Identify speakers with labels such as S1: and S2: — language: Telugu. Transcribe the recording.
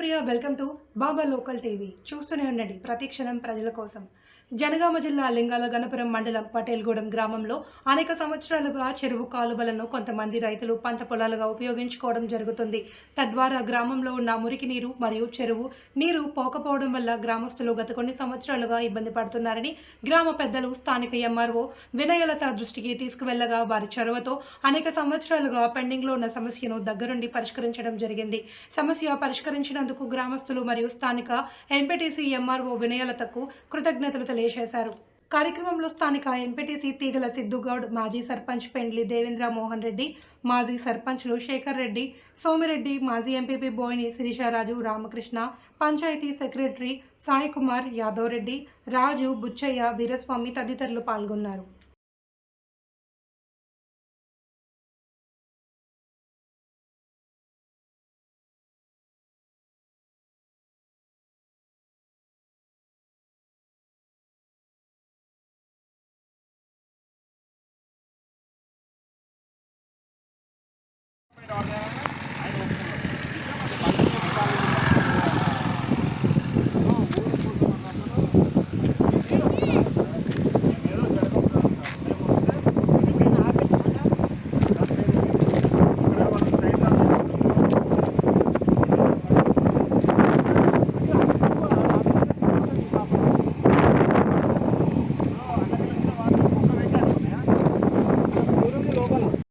S1: Priya. Welcome to Baba local TV. చూస్తూనే ఉండండి ప్రతి క్షణం ప్రజల కోసం. జనగామ జిల్లా లింగాల గణపురం మండలం పటేల్గూడెం గ్రామంలో అనేక సంవత్సరాలుగా చెరువు కాలువలను కొంతమంది రైతులు పంట పొలాలుగా ఉపయోగించుకోవడం జరుగుతుంది. తద్వారా గ్రామంలో ఉన్న మురికి నీరు మరియు చెరువు నీరు పోకపోవడం వల్ల గ్రామస్తులు గత కొన్ని సంవత్సరాలుగా ఇబ్బంది పడుతున్నారని గ్రామ పెద్దలు స్థానిక ఎంఆర్ఓ వినయలత దృష్టికి తీసుకువెళ్ళగా వారి చొరవతో అనేక సంవత్సరాలుగా పెండింగ్లో ఉన్న సమస్యను దగ్గరుండి పరిష్కరించడం జరిగింది. సమస్య పరిష్కరించినందుకు గ్రామస్తులు మరియు స్థానిక ఎంపీటీసీ ఎంఆర్ఓ వినయలతకు కృతజ్ఞతలు తెలియజేశారు. కార్యక్రమంలో స్థానిక ఎంపీటీసీ తీగల సిద్ధుగౌడ్ మాజీ సర్పంచ్ పెండ్లి దేవేంద్ర మోహన్ రెడ్డి మాజీ సర్పంచ్లు శేఖర్ రెడ్డి సోమిరెడ్డి మాజీ ఎంపీపీ బోయిని శిరీషారాజు రామకృష్ణ పంచాయతీ సెక్రటరీ సాయికుమార్ యాదవ్ రెడ్డి రాజు బుచ్చయ్య వీరస్వామి తదితరులు పాల్గొన్నారు.